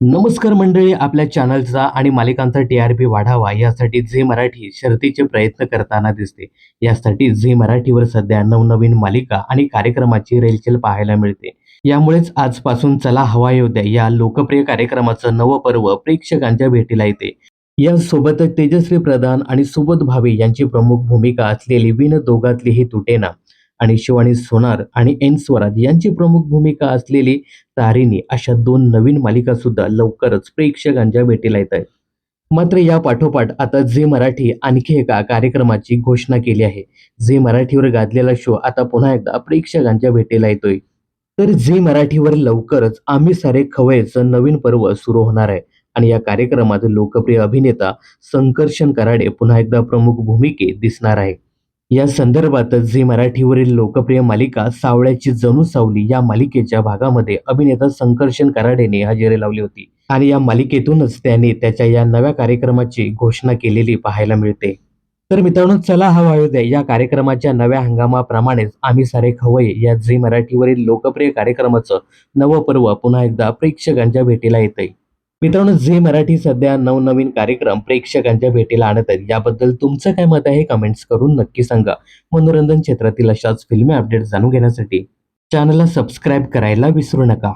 नमस्कार मंडळी आपल्या चॅनलचा आणि मालिकांचा टी आर पी वाढावा यासाठी झी मराठी शर्तीचे प्रयत्न करताना दिसते. यासाठी झी मराठीवर सध्या नवनवीन मालिका आणि कार्यक्रमाची रेलचेल पाहायला मिळते. यामुळेच आजपासून चला हवा योद्या या लोकप्रिय कार्यक्रमाचं नवं पर्व प्रेक्षकांच्या भेटीला येते. यासोबतच तेजश्री प्रधान आणि सुबोध भावे यांची प्रमुख भूमिका असलेली विन दोघातली ही तुटेना. आणि शिवानी सोनार आणि एन स्वराज यांची प्रमुख भूमिका असलेली तारिणी अशा दोन नवीन मालिका सुद्धा लवकरच प्रेक्षकांच्या भेटीला येत आहेत. मात्र या पाठोपाठ आता झी मराठी आणखी एका कार्यक्रमाची घोषणा केली आहे. झी मराठीवर गाजलेला शो आता पुन्हा एकदा प्रेक्षकांच्या भेटीला येतोय. तर झी मराठीवर लवकरच आम्ही सारे खवयचं नवीन पर्व सुरू होणार आहे. आणि या कार्यक्रमात लोकप्रिय अभिनेता संकर्षण कराडे पुन्हा एकदा प्रमुख भूमिकेत दिसणार आहे. या संदर्भात झी मराठीवरील लोकप्रिय मालिका सावळ्याची जणू सावली या मालिकेच्या भागामध्ये अभिनेता संकर्षण कराडेने हजेरी लावली होती. आणि या मालिकेतूनच त्याने त्याच्या या नव्या कार्यक्रमाची घोषणा केलेली पाहायला मिळते. तर मित्रांनो चला हवा द्या. या कार्यक्रमाच्या नव्या हंगामाप्रमाणेच आम्ही सारे खवय या झी मराठीवरील लोकप्रिय कार्यक्रमाचं नवं पर्व पुन्हा एकदा प्रेक्षकांच्या भेटीला येतंय. मित्रांनो झी मराठी सध्या नवनवीन कार्यक्रम प्रेक्षकांच्या भेटीला आणत आहेत याबद्दल तुमचं काय मत आहे कमेंट्स करून नक्की सांगा. मनोरंजन क्षेत्रातील अशाच फिल्मी अपडेट जाणून घेण्यासाठी चॅनलला सबस्क्राईब करायला विसरू नका.